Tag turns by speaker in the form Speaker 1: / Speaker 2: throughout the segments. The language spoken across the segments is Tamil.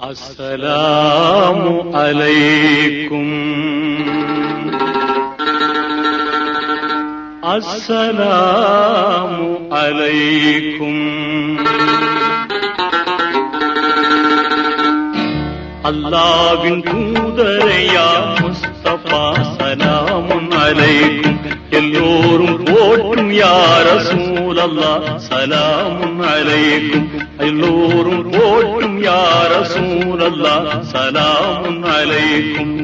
Speaker 1: السلام عليكم السلام عليكم அல்லாவின் தூதரையா முஸ்தபா சலாமுன் அலைக்கும் எல்லோரும் போற்றும் யார சூழல்லா சலாமுன் அலைக்கும் எல்லோரும் போற்றும் யார சூழல்லா சலாமுன் அலைக்கும்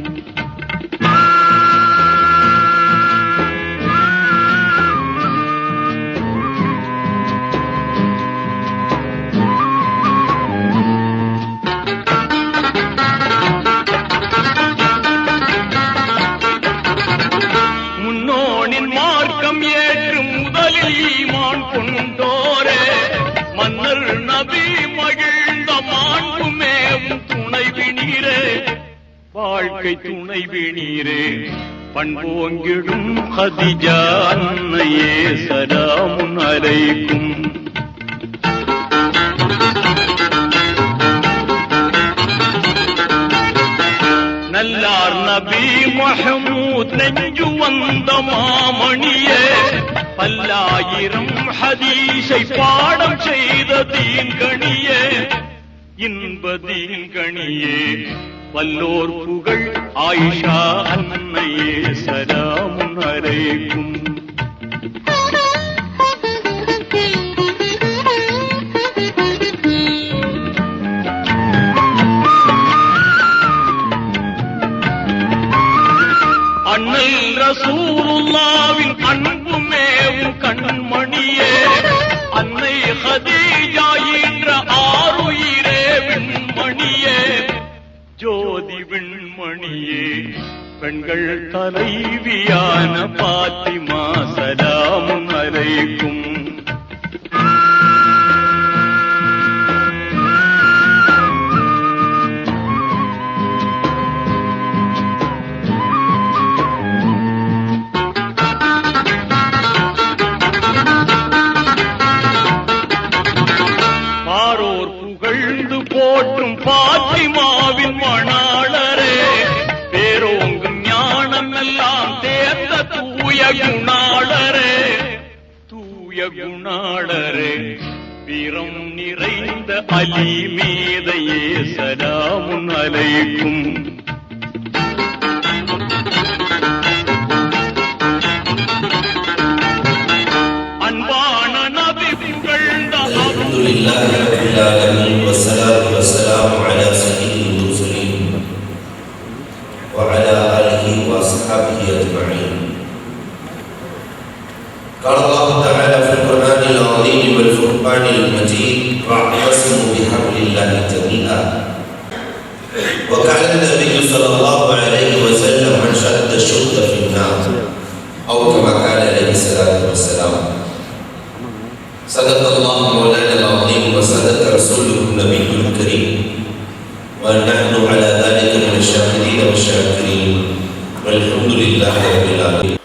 Speaker 1: வாழ்க்கை துணைவி நீரே பண்போங்கிடும் ஹதிஜா அன்னையே சலாமுன் அலைக்கும் நல்லார் நபி மஹமூத் நெஞ்சு வந்த மாமணியே பல்லாயிரம் ஹதீஸை பாடம் செய்த தீன்கணியே இன்ப தீன்கணியே வல்லோர் புகழ். ஆயிஷா அன்னையே சலாமுன் அறைக்கும் பெண்கள் தலைவியான பாத்திமா சலாமும் அறைக்கும் பாரோர் புகழ்ந்து போற்றும் பாட்டு குணாளரே வீரம் நிறைந்த அலி மீதையே சலாமுன் அலைக்கும் அன்பான நபி புகழ்ந்த
Speaker 2: الحمد لله رب العالمين والصلاة والسلام على سيد المرسلين وعلى آله وأصحابه أجمعين قال الله تعالى في القرآن العظيم والفرقان المجيد وأعتصموا بحبل الله جميعا. وكان النبي صلى الله عليه وسلم من شد الشد في النار أو كما قال عليه الصلاة والسلام. صدق الله مولانا العظيم وصدق رسوله النبي الكريم. ونحن على ذلك من الشاهدين والشاكرين. والحمد لله رب العالمين.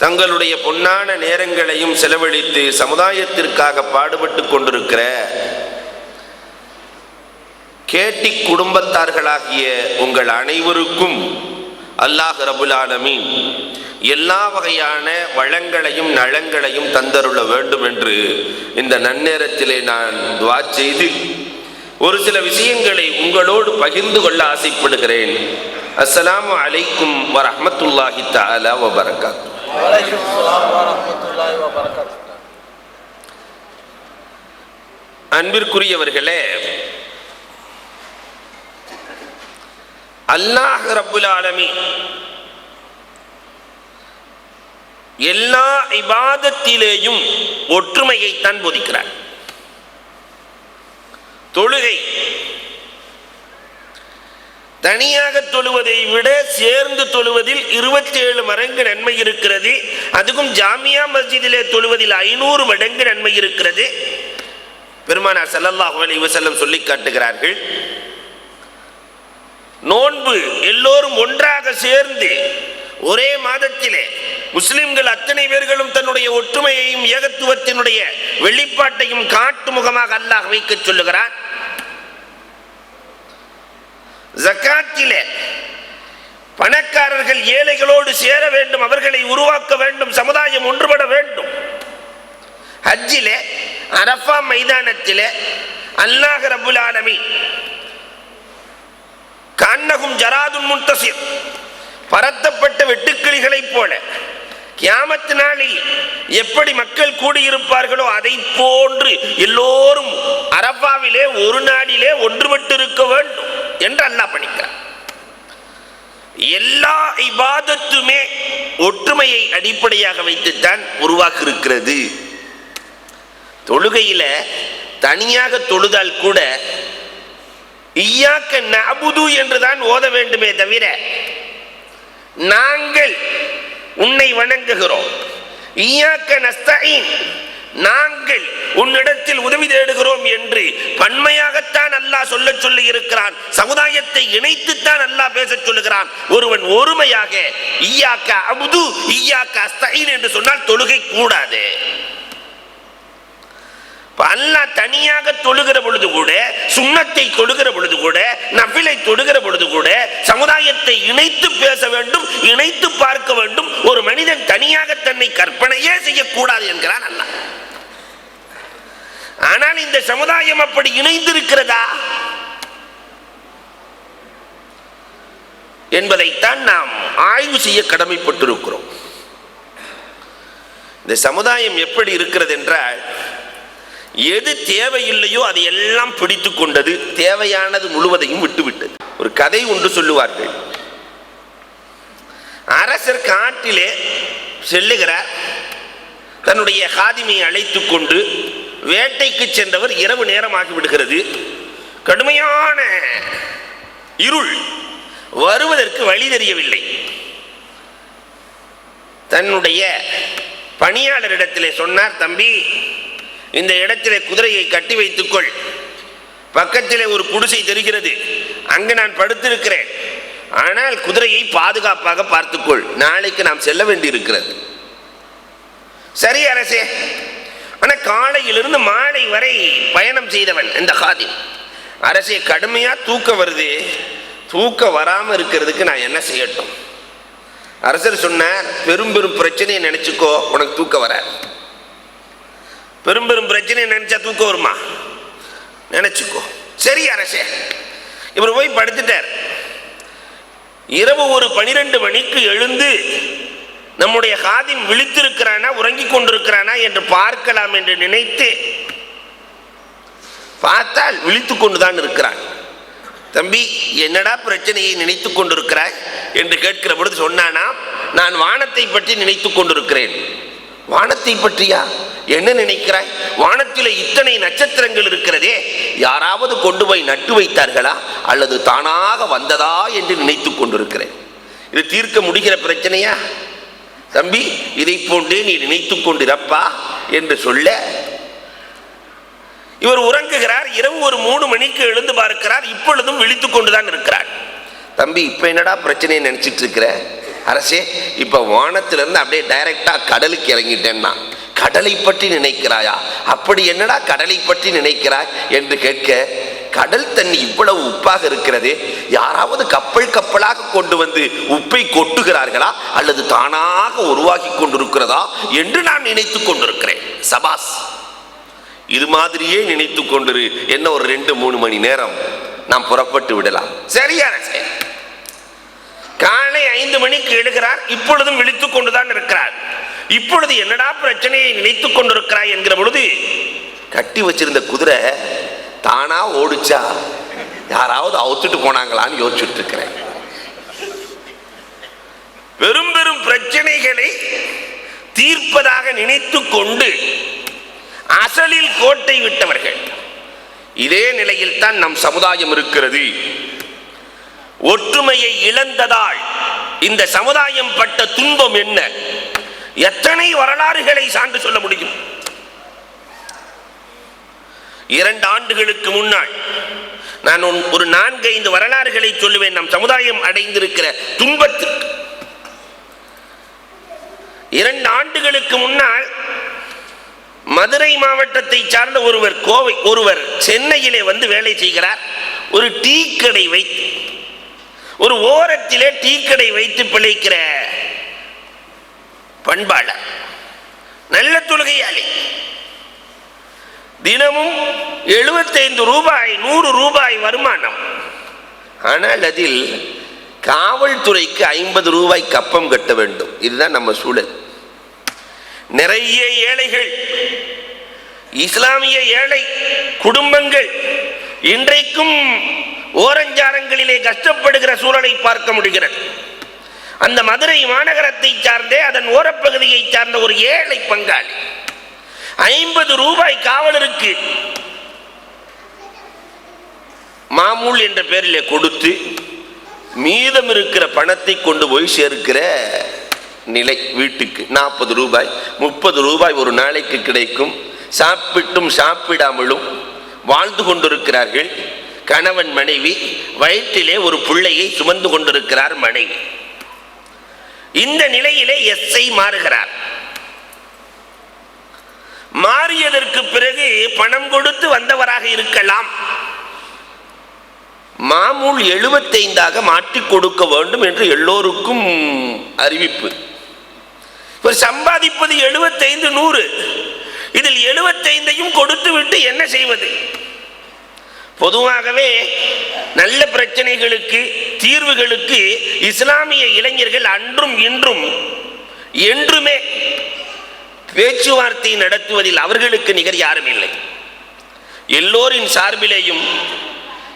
Speaker 3: தங்களுடைய பொன்னான நேரங்களையும் செலவழித்து சமுதாயத்திற்காக பாடுபட்டு கொண்டிருக்கிற கேட்டி குடும்பத்தார்களாகிய உங்கள் அனைவருக்கும் அல்லாஹ் ரபுல் எல்லா வகையான வளங்களையும் நலங்களையும் தந்தருள வேண்டும் என்று இந்த நன்னேரத்திலே நான் துவா செய்து ஒரு சில விஷயங்களை உங்களோடு பகிர்ந்து கொள்ள ஆசைப்படுகிறேன். அஸ்ஸலாமு அலைக்கும் வரஹ்மத்துல்லாஹி தாலா வ அன்பிற்குரியவர்களே அல்லாஹ் ரபுல் ஆலமி எல்லா இபாதத்திலேயும் ஒற்றுமையைத்தான் போதிக்கிறார். தொழுகை தனியாக தொழுவதை விட சேர்ந்து தொழுவதில் இருபத்தி ஏழு மடங்கு நன்மை இருக்கிறது. அதுக்கும் ஜாமியா மஸ்ஜிதிலே தொழுவதில் ஐநூறு மடங்கு நன்மை இருக்கிறது. பெருமானார் ஸல்லல்லாஹு அலைஹி வஸல்லம் சொல்லி காட்டுகிறார்கள். நோன்பு எல்லோரும் ஒன்றாக சேர்ந்து ஒரே மாதத்திலே முஸ்லிம்கள் அத்தனை பேர்களும் தன்னுடைய ஒற்றுமையையும் ஏகத்துவத்தினுடைய வெளிப்பாட்டையும் காட்டு முகமாக அல்லாஹ் வைக்க சொல்லுகிறார். ஜக்காத்திலே பணக்காரர்கள் ஏழைகளோடு சேர வேண்டும் அவர்களை உருவாக்க வேண்டும் சமுதாயம் ஒன்றுபட வேண்டும். ஹஜ்ஜிலே அரஃபா மைதானத்திலே அல்லாஹ் ரபுல் ஆலமி கண்ணகும் ஜராதுன் முன்தசிர் பரத்தப்பட்ட வெட்டுக்கிளிகளைப் போல கியாமத்து நாளில் எப்படி மக்கள் கூடியிருப்பார்களோ அதை போன்று எல்லோரும் அரபாவிலே ஒரு நாளிலே ஒன்றுபட்டு இருக்க வேண்டும். என்று அல்லாஹ் படிக்கிறார் எல்லா இபாதத்துமே ஒற்றுமையை அடிப்படையாக வைத்துத்தான் உருவாக்கி இருக்கிறது தொழுகையில தனியாக தொழுதால் கூட ஈயாக்க நபுது என்றுதான் ஓத வேண்டுமே தவிர நாங்கள் உன்னை வணங்குகிறோம். ஈயாக்க நஸ்தஈன் நாங்கள் உன்னிடத்தில் உதவி தேடுகிறோம் என்று பன்மையாகத்தான் அல்லாஹ் சொல்ல சொல்லி இருக்கிறான் சமுதாயத்தை இணைத்துத்தான் அல்லாஹ் பேச சொல்லுகிறான். ஒருவன் ஒருமையாக ஈயாக்கா அபுது ஈயாக்க அஸ்தஈன் என்று சொன்னால் தொழுகை கூடாது அல்லாஹ் தனியாக தொழுகிற பொழுது கூட சுண்ணத்தை தொழுகிற பொழுது கூட நபிலை தொழுகிற பொழுது கூட சமுதாயத்தை இணைத்து பேச வேண்டும் இணைத்து பார்க்க வேண்டும். ஒரு மனிதன் தனியாக தன்னை கற்பனையே செய்யக்கூடாது என்கிறான் அல்லாஹ். ஆனால் இந்த சமுதாயம் அப்படி இணைந்திருக்கிறதா? என்பதைத்தான் நாம் ஆய்வு செய்ய கடமைப்பட்டிருக்கிறோம். இந்த சமுதாயம் எப்படி இருக்கிறது என்றால் எது தேவையில்லையோ அதை எல்லாம் பிடித்து கொண்டது தேவையானது முழுவதையும் விட்டுவிட்டது. ஒரு கதை ஒன்று சொல்லுவார்கள். அரசர் காட்டிலே செல்லுகிறார் தன்னுடைய காதிமையை அழைத்து கொண்டு வேட்டைக்கு சென்றவர் இரவு நேரமாகி விடுகிறது. கடுமையான இருள் வருவதற்கு வழி தெரியவில்லை. தன்னுடைய பணியாளரிடத்திலே சொன்னார் தம்பி இந்த இடத்திலே குதிரையை கட்டி வைத்துக்கொள். பக்கத்திலே ஒரு குடிசை தெரிகிறது. அங்கு நான் படுத்திருக்கிறேன். ஆனால் குதிரையை பாதுகாப்பாக பார்த்துக்கொள். நாளைக்கு நாம் செல்ல வேண்டியிருக்கிறது. சரி அரசே. ஆனால் காலையிலிருந்து மாலை வரை பயணம் செய்தவன் இந்த காதி அரசே கடுமையாக தூக்கம் வருது. தூக்கம் வராமல் இருக்கிறதுக்கு நான் என்ன செய்யட்டும்? அரசர் சொன்னார் பெரும் பெரும் பிரச்சனையை நினச்சிக்கோ. உனக்கு தூக்கம் வராது. பெரும் பெரும் பிரச்சனையை நினைச்சா தூக்கம் வருமா? நினைச்சுக்கோ. சரி அரசே. இவர் போய் படுத்துட்டார். இரவு ஒரு பனிரெண்டு மணிக்கு எழுந்து நம்முடைய காதிம் விழித்திருக்கிறானா உறங்கிக் கொண்டிருக்கிறானா என்று பார்க்கலாம் என்று நினைத்து பார்த்தால் விழித்து கொண்டுதான் இருக்கிறான். தம்பி என்னடா பிரச்சனையை நினைத்து கொண்டிருக்கிறாய்? என்று கேட்கிற பொழுது சொன்னானா நான் வானத்தை பற்றி நினைத்து கொண்டிருக்கிறேன். வானத்தை பற்றியா? என்ன நினைக்கிறாய்? வானத்தில் இத்தனை நட்சத்திரங்கள் இருக்கிறதே யாராவது கொண்டு போய் நட்டு வைத்தார்களா? அல்லது தானாக வந்ததா என்று நினைத்து கொண்டிருக்கிறேன். இது தீர்க்க முடிகிற பிரச்சனையா? தம்பி இதை போன்றே நீ நினைத்து கொண்டிருப்பா என்று சொல்ல. இவர் உறங்குகிறார் இரவு ஒரு மூணு மணிக்கு எழுந்து பார்க்கிறார் இப்பொழுதும் விழித்து கொண்டுதான் இருக்கிறார். தம்பி இப்ப என்னடா பிரச்சனையை நினைச்சிட்டு இருக்கிற? அரசே இப்ப வானத்திலிருந்து அப்படியே டைரக்டா கடலுக்கு இறங்கிட்டேன்னா. கடலை பற்றி நினைக்கிறாயா? அப்படி என்னடா கடலை பற்றி நினைக்கிறாய்? என்று கேட்க கடல் தண்ணி இவ்வளவு உப்பாக இருக்கிறது யாராவது கப்பல் கப்பலாக கொண்டு வந்து உப்பை கொட்டுகிறார்களா? அல்லது தானாக உருவாகி கொண்டிருக்கிறதா? என்று நான் நினைத்துக் கொண்டிருக்கிறேன். சபாஸ் இது மாதிரியே நினைத்து கொண்டிரு. என்ன ஒரு ரெண்டு மூணு மணி நேரம்? நாம் புறப்பட்டு விடலாம். சரியான செயல் காலை ஐந்து மணிக்கு எழுகிறார். இப்பொழுதும் விழித்துக் கொண்டுதான் இருக்கிறார். இப்பொழுது என்னடா பிரச்சனையை நினைத்துக் கொண்டிருக்கிறாய் என்கிற பொழுது கட்டி வச்சிருந்த குதிரை தானா ஓடிச்சா? யாராவது அவுத்துட்டு போனாங்களான்னு யோசிச்சுட்டு இருக்கிறேன் பெரும் பெரும் பிரச்சனைகளை தீர்ப்பதாக நினைத்து கொண்டு அசலில் கோட்டை விட்டவர்கள் இதே நிலையில் தான் நம் சமுதாயம் இருக்கிறது. ஒற்றுமையை இழந்ததால் இந்த சமுதாயம் பட்ட துன்பம் என்ன? எத்தனை வரலாறுகளை சான்று சொல்ல முடியும்? இரண்டு ஆண்டுகளுக்கு முன்னால் நான் ஒரு- ஒரு நான்கு ஐந்து வரலாறுகளை சொல்லுவேன். நம் சமுதாயம் அடைந்திருக்கிற துன்பத்திற்கு. இரண்டு ஆண்டுகளுக்கு முன்னால் மதுரை மாவட்டத்தை சார்ந்த ஒருவர் கோவை ஒருவர் சென்னையிலே வந்து வேலை செய்கிறார். ஒரு டீ கடை வைத்து ஒரு ஓரத்திலே டீக்கடை வைத்து பிழைக்கிற பண்பாளர் நல்ல தொழுகையாளி. தினமும் எழுபத்தைந்து ரூபாய் நூறு ரூபாய் வருமானம். ஆனால் அதில் காவல்துறைக்கு ஐம்பது ரூபாய் கப்பம் கட்ட வேண்டும். இதுதான் நம்ம சூழல். நிறைய ஏழைகள் இஸ்லாமிய ஏழை குடும்பங்கள் இன்றைக்கும் ஓரஞ்சாரங்களிலே கஷ்டப்படுகிற சூழலை பார்க்க முடிகிறது. அந்த மதுரை மாநகரத்தை சார்ந்தே அதன் ஓரப்பகுதியை சார்ந்த ஒரு ஏழை பங்காளி. ஐம்பது ரூபாய் காவலருக்கு மாமூல் என்ற பெயரில் கொடுத்து மீதம் இருக்கிற பணத்தை கொண்டு போய் சேர்க்கிற நிலை வீட்டுக்கு. நாற்பது ரூபாய் முப்பது ரூபாய் ஒரு நாளைக்கு கிடைக்கும். சாப்பிட்டும் சாப்பிடாமலும் வாழ்ந்து கொண்டிருக்கிறார்கள். கணவன் மனைவி வயிற்றிலே ஒரு பிள்ளையை சுமந்து கொண்டிருக்கிறார் மனைவி. இந்த நிலையிலே எஸ்ஐ மாறுகிறார். மாறியதற்கு பிறகு பணம் கொடுத்து வந்தவராக இருக்கலாம். மாமூல் எழுபத்தைந்தாக மாற்றிக் கொடுக்க வேண்டும் என்று எல்லோருக்கும் அறிவிப்பு. இவர் சம்பாதிப்பது எழுபத்தைந்து நூறு. இதில் எழுபத்தைந்தையும் கொடுத்து விட்டு என்ன செய்வது? பொதுவாகவே நல்ல பிரச்சனைகளுக்கு தீர்வுகளுக்கு இஸ்லாமிய இளைஞர்கள் அன்றும் இன்றும் என்றுமே பேச்சுவார்த்தை நடத்துவதில் அவர்களுக்கு நிகர் யாரும் இல்லை. எல்லோரின் சார்பிலேயும்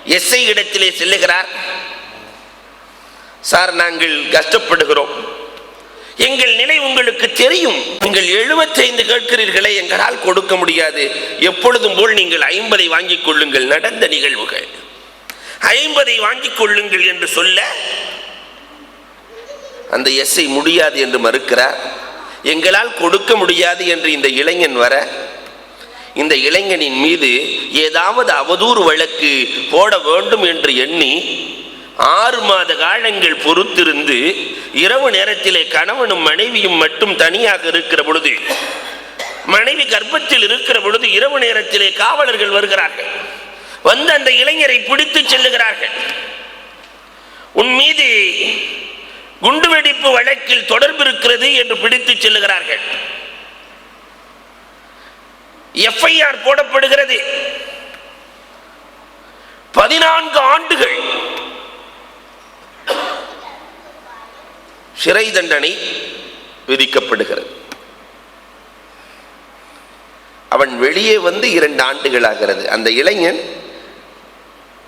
Speaker 3: எஸ்ஐ இடத்திலே செல்லுகிறார். சார் நாங்கள் கஷ்டப்படுகிறோம். எங்கள் நிலை உங்களுக்கு தெரியும். நீங்கள் 75 கேட்கிறீர்களே எங்களால் கொடுக்க முடியாது. எப்பொழுதும் போல் நீங்கள் ஐம்பதை வாங்கிக் கொள்ளுங்கள். நடந்த நிகழ்வுகள். ஐம்பதை வாங்கிக் கொள்ளுங்கள் என்று சொல்ல அந்த எஸ்ஐ முடியாது என்று மறுக்கிறார். எங்களால் கொடுக்க முடியாது என்று இந்த இளைஞன் வர இந்த இளைஞனின் மீது ஏதாவது அவதூறு வழக்கு போட வேண்டும் என்று எண்ணி ஆறு மாத காலங்கள் பொறுத்திருந்து இரவு நேரத்திலே கணவனும் மனைவியும் மட்டும் தனியாக இருக்கிற பொழுது மனைவி கர்ப்பத்தில் இருக்கிற பொழுது இரவு நேரத்திலே காவலர்கள் வருகிறார்கள். வந்து அந்த இளைஞரை பிடித்து செல்லுகிறார்கள். உன் மீது குண்டுவெடிப்பு வழக்கில் தொடர்பு இருக்கிறது என்று பிடித்து செல்லுகிறார்கள். எஃப்ஐஆர் போடப்படுகிறது. பதினான்கு ஆண்டுகள் சிறை தண்டனை விதிக்கப்படுகிறது. அவன் வெளியே வந்து இரண்டு ஆண்டுகள் ஆகிறது. அந்த இளைஞன்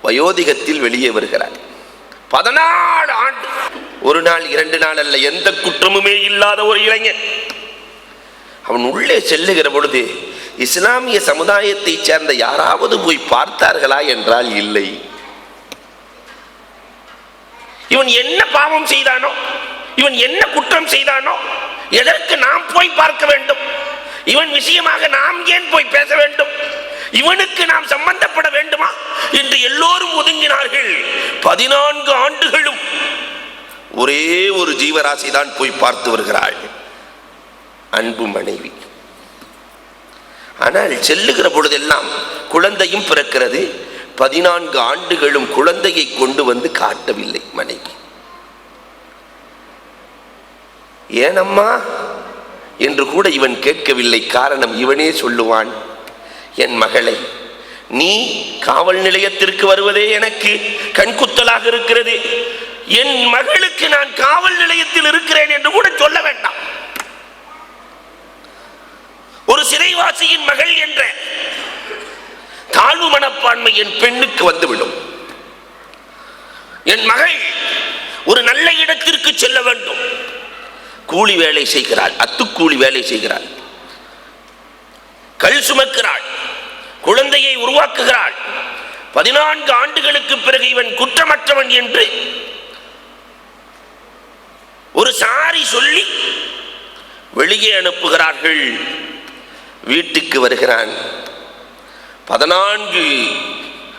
Speaker 3: வயோதிகத்தில் வெளியே வருகிறார். பதினாலு ஆண்டு. ஒரு நாள் இரண்டு நாள் அல்ல எந்த குற்றமுமே இல்லாத ஒரு இளைஞன். அவன் உள்ளே செல்லுகிற பொழுது இஸ்லாமிய சமுதாயத்தைச் சேர்ந்த யாராவது போய் பார்த்தார்களா என்றால் இல்லை. இவன் என்ன பாவம் செய்தானோ இவன் என்ன குற்றம் செய்தானோ எதற்கு நாம் போய் பார்க்க வேண்டும்? இவன் விஷயமாக நாம் ஏன் போய் பேச வேண்டும்? இவனுக்கு நாம் சம்பந்தப்பட வேண்டுமா? என்று எல்லோரும் ஒதுங்கினார்கள். பதினான்கு ஆண்டுகளும் ஒரே ஒரு ஜீவராசி தான் போய் பார்த்து வருகிறாள். அன்பு மனைவி. ஆனால் செல்லுகிற பொழுதெல்லாம் குழந்தையும் பிறக்கிறது. பதினான்கு ஆண்டுகளும் குழந்தையை கொண்டு வந்து காட்டவில்லை மனைவி. ஏனம்மா? என்று கூட இவன் கேட்கவில்லை. காரணம் இவனே சொல்லுவான். என் மகளை நீ காவல் நிலையத்திற்கு வருவதே எனக்கு கண்குத்தலாக இருக்கிறது. என் மகளுக்கு நான் காவல் நிலையத்தில் இருக்கிறேன் என்று கூட சொல்ல வேண்டாம். ஒரு சிறைவாசியின் மகள் என்ற தாழ்வு மனப்பான்மை என் பெண்ணுக்கு வந்துவிடும். என் மகள் ஒரு நல்ல இடத்திற்கு செல்ல வேண்டும். கூலி வேலை செய்கிறாள் அத்துக்கூலி வேலை செய்கிறாள். கல் சுமக்கிறாள். குழந்தையை உருவாக்குகிறாள். பதினான்கு ஆண்டுகளுக்கு பிறகு இவன் குற்றமற்றவன் என்று ஒரு சாரி சொல்லி வெளியே அனுப்புகிறார்கள். வீட்டுக்கு வருகிறான். பதினான்கு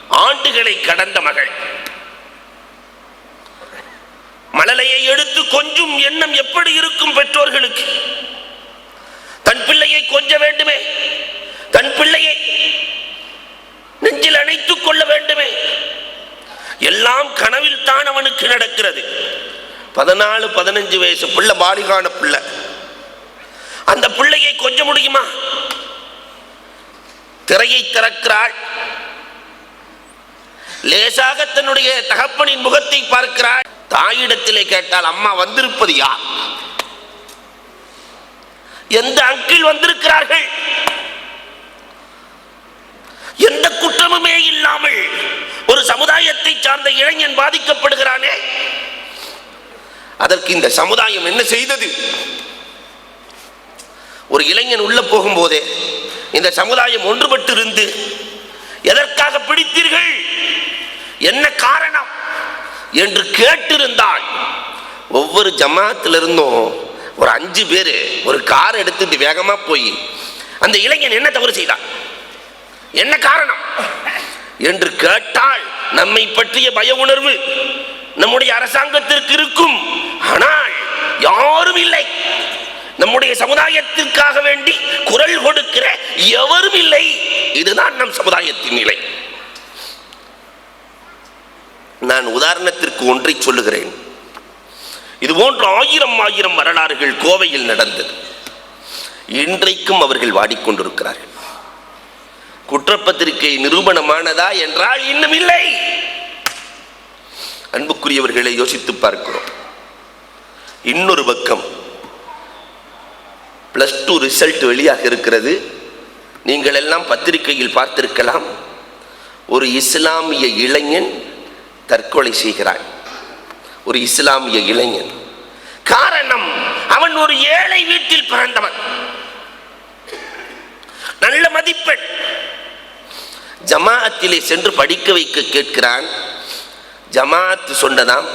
Speaker 3: ஆண்டுகளை கடந்த மகள். மழலையை எடுத்து கொஞ்சம் எண்ணம் எப்படி இருக்கும் பெற்றோர்களுக்கு? தன் பிள்ளையை கொஞ்ச வேண்டுமே. தன் பிள்ளையை நெஞ்சில் அணைத்துக் கொள்ள வேண்டுமே. எல்லாம் கனவில் தான் அவனுக்கு நடக்கிறது. பதினாலு பதினஞ்சு வயசு பிள்ளை பாலிகான பிள்ளை. அந்த பிள்ளையை கொஞ்ச முடியுமா? திரையை திறக்கிறாள். லேசாக தன்னுடைய தகப்பனின் முகத்தை பார்க்கிறாள். தாயிடத்திலே கேட்டால் அம்மா வந்திருப்பது யார்? எந்த அங்கிள் வந்திருக்கிறார்கள்? எந்த குற்றமுமே இல்லாமல் ஒரு சமுதாயத்தை சார்ந்த இளைஞன் பாதிக்கப்படுகிறானே? அதற்கு இந்த சமுதாயம் என்ன செய்தது? ஒரு இளைஞன் உள்ள போகும்போதே இந்த சமுதாயம் ஒன்றுபட்டு இருந்து எதற்காக பிடித்தீர்கள்? என்ன காரணம்? என்று கேட்டிருந்தால் ஒவ்வொரு ஜமாத்திலிருந்தும் ஒரு அஞ்சு பேர் ஒரு கார் எடுத்துட்டு வேகமா போய் அந்த இளைஞன் என்ன தவறு செய்தான்? என்ன காரணம்? என்று கேட்டால் நம்மை பற்றிய பய உணர்வு நம்முடைய அரசாங்கத்திற்கு இருக்கும். ஆனால் யாரும் இல்லை. நம்முடைய சமுதாயத்திற்காக வேண்டி குரல் கொடுக்கிற எவரும் இல்லை. இதுதான் நம் சமுதாயத்தின் நிலை. நான் உதாரணத்திற்கு ஒன்றை சொல்லுகிறேன். இது போன்ற ஆயிரம் ஆயிரம் வரலாறுகள் கோவையில் நடந்தது. இன்றைக்கும் அவர்கள் வாடிக்கொண்டிருக்கிறார்கள். குற்றப்பத்திரிகை நிரூபணமானதா என்றால் இன்னும் இல்லை. அன்புக்குரியவர்களை யோசித்து பார்க்கிறோம். இன்னொரு பக்கம் பிளஸ் டூ ரிசல்ட் வெளியாக இருக்கிறது. நீங்கள் எல்லாம் பத்திரிகையில் பார்த்திருக்கலாம். ஒரு இஸ்லாமிய இளைஞன் தற்கொலை செய்கிறான். ஒரு இஸ்லாமிய இளைஞன். காரணம் அவன் ஒரு ஏழை வீட்டில் பிறந்தவன். நல்ல மதிப்பெண். ஜமாஅத்திலே சென்று படிக்க வைக்க கேட்கிறான். ஜமாஅத் சொன்னதாம்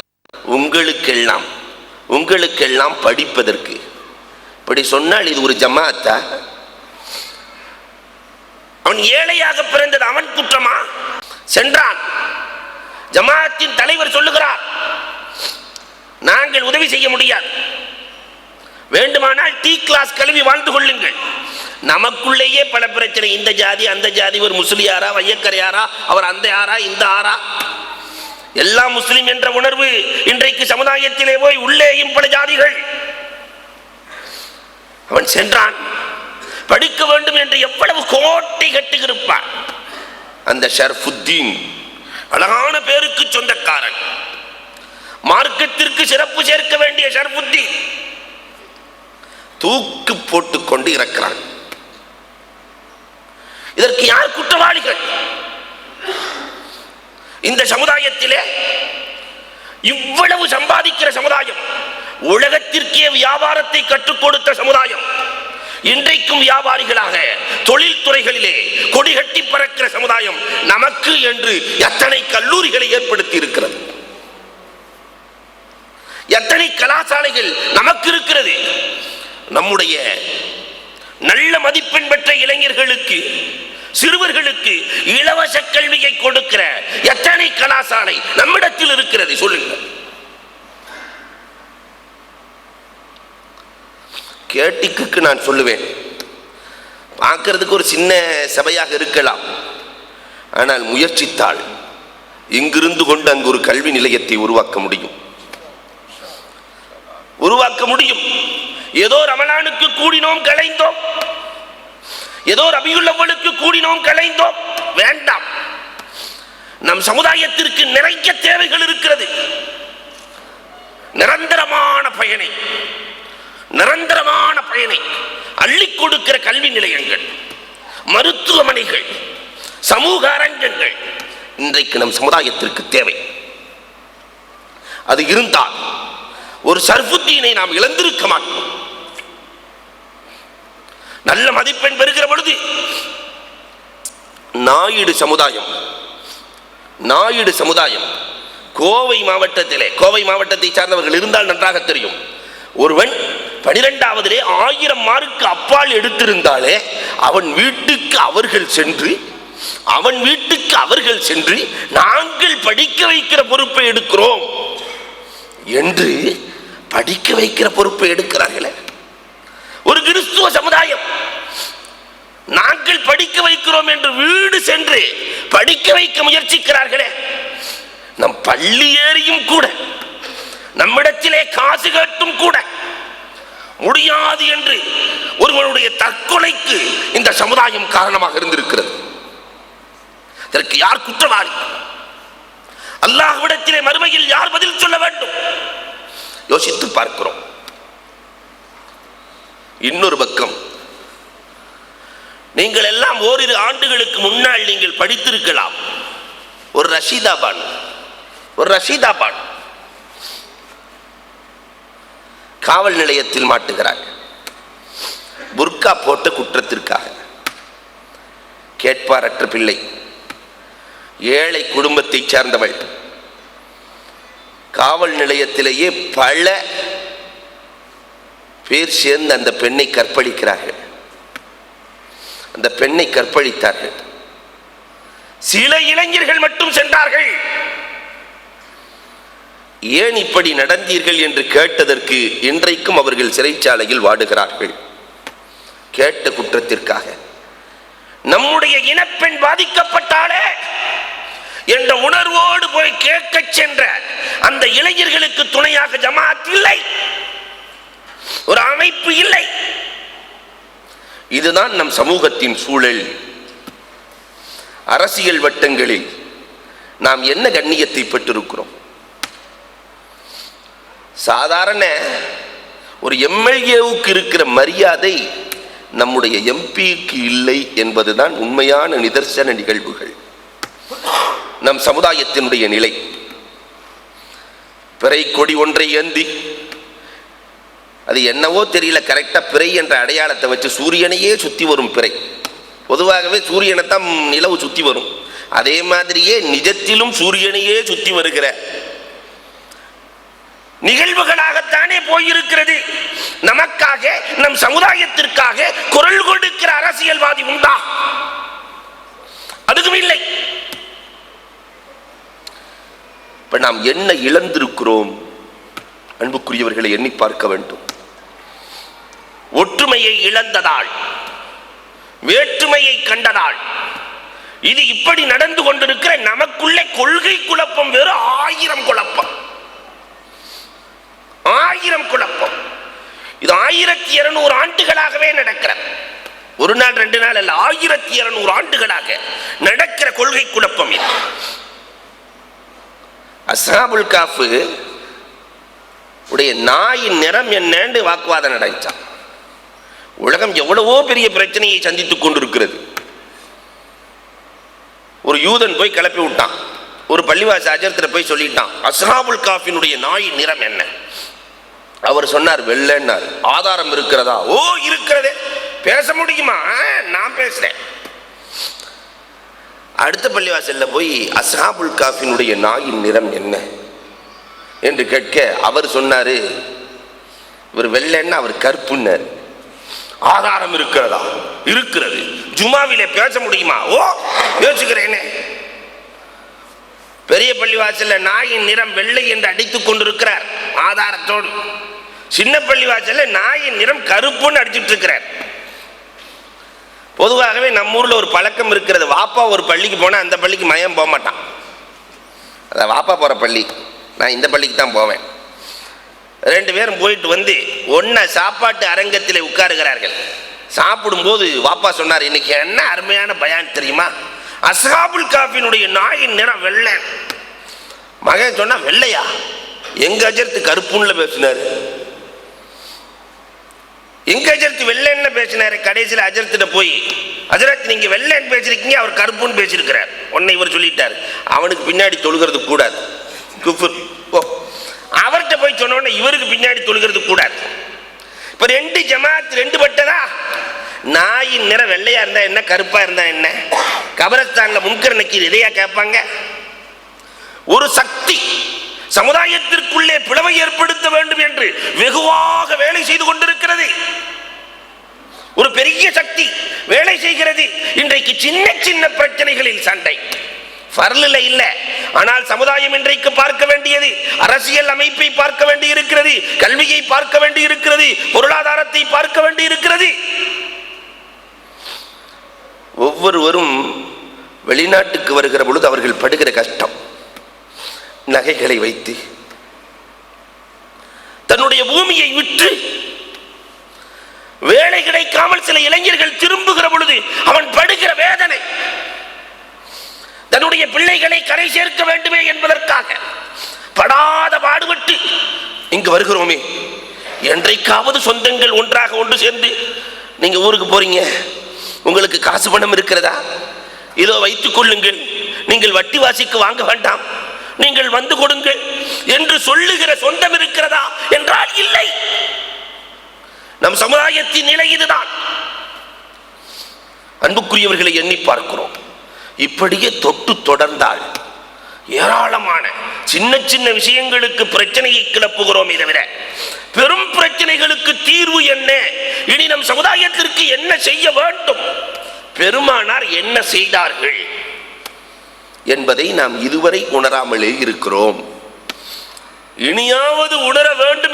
Speaker 3: உங்களுக்கெல்லாம் உங்களுக்கெல்லாம் படிப்பதற்கு. இப்படி சொன்னால் இது ஒரு ஜமாஅத்தா? அவன் ஏழையாக பிறந்தது அவன் குற்றமா? சென்றான். ஜமாஅத்தின் தலைவர் சொல்லுகிறார் நாங்கள் உதவி செய்ய முடியாது. வேண்டுமானால் டீ கிளாஸ் கல்வி வாழ்ந்து கொள்ளுங்கள். நமக்குள்ளேயே பல பிரச்சனை. இந்த ஜாதி அந்த ஜாதி ஒரு முஸ்லியாரா வையக்கரையாரா அவர் அந்த யாரா இந்த ஆரா எல்லாம் முஸ்லிம் என்ற உணர்வு இன்றைக்கு சமுதாயத்திலே போய் உள்ளேயும் பல ஜாதிகள். அவன் சென்றான். படிக்க வேண்டும் என்று எவ்வளவு கோட்டை கட்டுகிருப்பான். அந்த ஷர்ஃபுத்தீன் அழகான பேருக்கு சொந்தக்காரன். மார்க்கத்திற்கு சிறப்பு சேர்க்க வேண்டிய ஷர்புத்தி தூக்கு போட்டுக் கொண்டு இறக்கிறான். இதற்கு யார் குற்றவாளிகள்? இந்த சமுதாயத்திலே இவ்வளவு சம்பாதிக்கிற சமுதாயம் உலகத்திற்கே வியாபாரத்தை கற்றுக் கொடுத்த சமுதாயம் இன்றைக்கும் வியாபாரிகளாக தொழில் துறைகளிலே பறக்கிற சமுதாயம் நமக்கு என்று எத்தனை கல்லூரிகளை ஏற்படுத்தி இருக்கிறது எத்தனை கலாசாலைகள் நமக்கு இருக்கிறது? நம்முடைய நல்ல மதிப்பெண் பெற்ற இளைஞர்களுக்கு சிறுவர்களுக்கு இலவச கல்வியை கொடுக்கிற எத்தனை கலாசாலை நம்மிடத்தில் இருக்கிறது சொல்லுங்கள் கேட்டிக்கு நான் சொல்லுவேன். பார்க்கறதுக்கு ஒரு சின்ன சபையாக இருக்கலாம். ஆனால் முயற்சித்தால் இங்கிருந்து கொண்டு அங்கு ஒரு கல்வி நிலையத்தை உருவாக்க முடியும். உருவாக்க முடியும். ஏதோ ரமலானுக்கு கூடினோம் கலைந்தோம். ஏதோ ரபியுள்ளவளுக்கு கூடினோம் கலைந்தோம். வேண்டாம். நம் சமுதாயத்திற்கு நிறைய தேவைகள் இருக்கிறது. நிரந்தரமான பயனை. நிரந்தரமான பயனை. அள்ளி கொடுக்கிற கல்வி நிலையங்கள் மருத்துவமனைகள் சமூக அரங்கங்கள் இன்றைக்கு நம் சமுதாயத்திற்கு தேவை. அது இருந்தால் ஒரு சர்புத்தீனை நாம் இழந்திருக்க மாட்டோம். நல்ல மதிப்பெண் பெறுகிற பொழுது நாயுடு சமுதாயம் நாயுடு சமுதாயம் கோவை மாவட்டத்திலே கோவை மாவட்டத்தை சார்ந்தவர்கள் இருந்தால் நன்றாக தெரியும். ஒருவன் பனிரெண்டாவதிலே ஆயிரம் மார்க்கு அப்பால் எடுத்திருந்தாலே அவன் வீட்டுக்கு அவர்கள் சென்று அவன் வீட்டுக்கு அவர்கள் சென்று நாங்கள் படிக்க வைக்கிற பொறுப்பை எடுக்கிறோம் என்று படிக்க வைக்கிற பொறுப்பை எடுக்கிறார்களே. ஒரு கிறிஸ்துவ சமுதாயம். நாங்கள் படிக்க வைக்கிறோம் என்று வீடு சென்று படிக்க வைக்க முயற்சிக்கிறார்களே. நம் பள்ளி ஏறியும் கூட நம்மிடத்திலே காசு கேட்டும் கூட முடியாது என்று ஒருவனுடைய தற்கொலைக்கு இந்த சமுதாயம் காரணமாக இருந்திருக்கிறது. இதற்கு யார் குற்றவாளி? அல்லாஹ்விடத்திலே மறுமையில் யார் பதில் சொல்ல வேண்டும்? யோசித்து பார்க்கிறோம். இன்னொரு பக்கம். நீங்கள் எல்லாம் ஓரிரு ஆண்டுகளுக்கு முன்னால் நீங்கள் படித்திருக்கலாம். ஒரு ரஷீதாபான் ஒரு ரஷீதாபான் காவல் நிலையத்தில் மாட்டுகிறார். புர்கா போட்ட குற்றத்திற்காக. கேட்பாரற்ற பிள்ளை. ஏழை குடும்பத்தைச் சார்ந்தவள். காவல் நிலையத்திலேயே பல பேர் சேர்ந்து அந்த பெண்ணை கற்பழிக்கிறார்கள். அந்த பெண்ணை கற்பழித்தார்கள். சில இளைஞர்கள் மட்டும் சென்றார்கள். ஏன் இப்படி நடந்தீர்கள் என்று கேட்டதற்கு இன்றைக்கும் அவர்கள் சிறைச்சாலையில் வாடுகிறார்கள். கேட்ட குற்றத்திற்காக. நம்முடைய இனப்பெண் பாதிக்கப்பட்டாலே என்ற உணர்வோடு போய் கேட்க சென்ற அந்த இளைஞர்களுக்கு துணையாக ஜமாத் இல்லை. ஒரு அமைப்பு இல்லை. இதுதான் நம் சமூகத்தின் சூழல். அரசியல் வட்டங்களில் நாம் என்ன கண்ணியத்தை பெற்றிருக்கிறோம்? சாதாரண ஒரு எம்எல்ஏவுக்கு இருக்கிற மரியாதை நம்முடைய எம்பிக்கு இல்லை என்பதுதான் உண்மையான நிதர்சன நிகழ்வுகள். நம் சமுதாயத்தினுடைய நிலை. பிறை கொடி ஒன்றை ஏந்தி அது என்னவோ தெரியல கரெக்டா பிறை என்ற அடையாளத்தை வச்சு சூரியனையே சுத்தி வரும் பிறை. பொதுவாகவே சூரியனை தான் நிலவு சுத்தி வரும். அதே மாதிரியே நிஜத்திலும் சூரியனையே சுத்தி வருகிற நிகழ்வுகளாகத்தானே போயிருக்கிறது. நமக்காக நம் சமுதாயத்திற்காக குரல் கொடுக்கிற அரசியல்வாதி உண்டா? அதுவும் இல்லை. இப்ப நாம் என்ன இழந்திருக்கிறோம்? அன்புக்குரியவர்களை எண்ணி பார்க்க வேண்டும். ஒற்றுமையை இழந்ததால் வேற்றுமையை கண்டதால் இது இப்படி நடந்து கொண்டிருக்கிற நமக்குள்ளே கொள்கை குழப்பம் வேறு ஆயிரம் குழப்பம். ஆயிரம் குழப்பம். இது ஆயிரத்தி இருநூறு ஆண்டுகளாகவே நடக்கிறது ஒரு நாள் ரெண்டு நாள் அல்ல ஆயிரத்தி இருநூறு ஆண்டுகளாக நடக்கிற கொள்கை குழப்பம் இது. அசாபுல் காஃபு உடைய நாயின் நிறம் என்னன்னு வாக்குவாதம் நடந்துச்சான் உலகம் எவ்வளவோ பெரிய பிரச்சனையை சந்தித்துக் கொண்டிருக்கிறது. ஒரு யூதன் போய் கிளப்பி விட்டான். ஒரு பள்ளிவாசி அஜரத்தில் போய் சொல்லிட்டான் அஸ்ஹாபுல் காஃபினுடைய நாயின் நிறம் என்ன? அவர் சொன்னார் வெள்ளன்னார். ஆதாரம் இருக்கிறதா? ஓ இருக்கிறதே. பேச முடியுமா? நான் பேசுறேன். அடுத்த பள்ளிவாசல்ல போய் அஸ்ஹாபுல் காஃபினுடைய நாயின் நிறம் என்ன? என்று கேட்க அவர் சொன்னாரு இவர் வெள்ளைன்னா அவர் கருப்புன்னார் ஆதாரம் இருக்கிறதா? இருக்கிறது. ஜுமாவிலே பேச முடியுமா? ஓ யோசிக்கிறேனே. பெரிய பள்ளிவாசல்ல நாயின் நிறம் வெள்ளை என்று அடித்துக் கொண்டிருக்கிறார் ஆதாரத்தோடு. சின்ன பள்ளிவாசல்ல நாயின் நிறம் கருப்புன்னு அடிச்சுட்டு இருக்கிறார் பொதுவாகவே நம்ம ஊர்ல ஒரு பழக்கம் இருக்கிறது. வாப்பா ஒரு பள்ளிக்கு போனா அந்த பள்ளிக்கு மயம் போக மாட்டான். அதான் வாப்பா போற பள்ளி. நான் இந்த பள்ளிக்கு தான் போவேன். ரெண்டு பேரும் போயிட்டு வந்து ஒன்ன சாப்பாட்டு அரங்கத்தில் உட்காருகிறார்கள். சாப்பிடும்போது வாப்பா சொன்னார் இன்னைக்கு என்ன அருமையான பயான் தெரியுமா? அஸ்ஹாபுல் காஃபினுடைய நாயின் நிறம் வெள்ளை. மகன் சொன்னா வெள்ளையா? எங்க அஜர்த்து கருப்புன்னு பேசினாரு. எங்க அஜர்த்து வெள்ளைன்னு பேசினாரு? கடைசியில் அஜர்த்திட்ட போய் அஜரத் நீங்க வெள்ளைன்னு பேசிருக்கீங்க அவர் கருப்புன்னு பேசியிருக்கிறார். உன்னை இவர் சொல்லிட்டார். அவனுக்கு பின்னாடி தொழுகிறது கூடாது. குஃபுர். ஓ. அவர்கிட்ட போய் சொன்ன உடனே இவருக்கு பின்னாடி தொழுகிறது கூடாது. இப்ப ரெண்டு ஜமாத் ரெண்டு பட்டதா? நாயின் நிறம் வெள்ளையா இருந்தா என்ன கருப்பா இருந்தா என்ன? கபரஸ்தான்ல முன்கர் நக்கீர் இதையா கேட்பாங்க? ஒரு சக்தி சமுதாயத்திற்குள்ளே பிளவை ஏற்படுத்த வேண்டும் என்று வெகுவாக வேலை செய்து கொண்டிருக்கிறது. ஒரு பெரிய சக்தி வேலை செய்கிறது. இன்றைக்கு சின்ன சின்ன பிரச்சனைகளில் சண்டை. ஃபர்லில் இல்ல. ஆனால் சமுதாயம் இன்றைக்கு பார்க்க வேண்டியது அரசியல் அமைப்பை பார்க்க வேண்டி இருக்கிறது கல்வியை பார்க்க வேண்டி இருக்கிறது பொருளாதாரத்தை பார்க்க வேண்டி இருக்கிறது ஒவ்வொருவரும் வெளிநாட்டுக்கு வருகிற பொழுது அவர்கள் படுகிற கஷ்டம் நகைகளை வைத்து தன்னுடைய பூமியை விற்று வேலை கிடைக்காமல் சில இளைஞர்கள் திரும்புகிற பொழுது அவன் படுகிற வேதனை தன்னுடைய பிள்ளைகளை கரை சேர்க்க வேண்டுமே என்பதற்காக படாத பாடுபட்டு இங்கு வருகிறோமே. என்றைக்காவது சொந்தங்கள் ஒன்றாக ஒன்று சேர்ந்து நீங்க ஊருக்கு போறீங்க. உங்களுக்கு காசு பணம் இருக்கிறதா? இதோ வைத்துக் கொள்ளுங்கள். நீங்கள் வட்டி வாசிக்கு வாங்க வேண்டாம். நீங்கள் வந்து கொடுங்கள். என்று சொல்லுகிற சொந்தம் இருக்கிறதா? என்றால் இல்லை. நம் சமுதாயத்தின் நிலை இதுதான். அன்புக்குரியவர்களை எண்ணி பார்க்கிறோம். இப்படியே தொட்டு தொடர்ந்தால் ஏராளமான சின்ன சின்ன விஷயங்களுக்கு பிரச்சனையை கிளப்புகிறோம் தவிர பெரும் பிரச்சனைகளுக்கு தீர்வு என்ன? இனி நம் சமுதாயத்திற்கு என்ன செய்ய வேண்டும்? பெருமானார் என்ன செய்தார்கள் என்பதை நாம் இதுவரை உணராமலே இருக்கிறோம். இனியாவது உணர வேண்டும்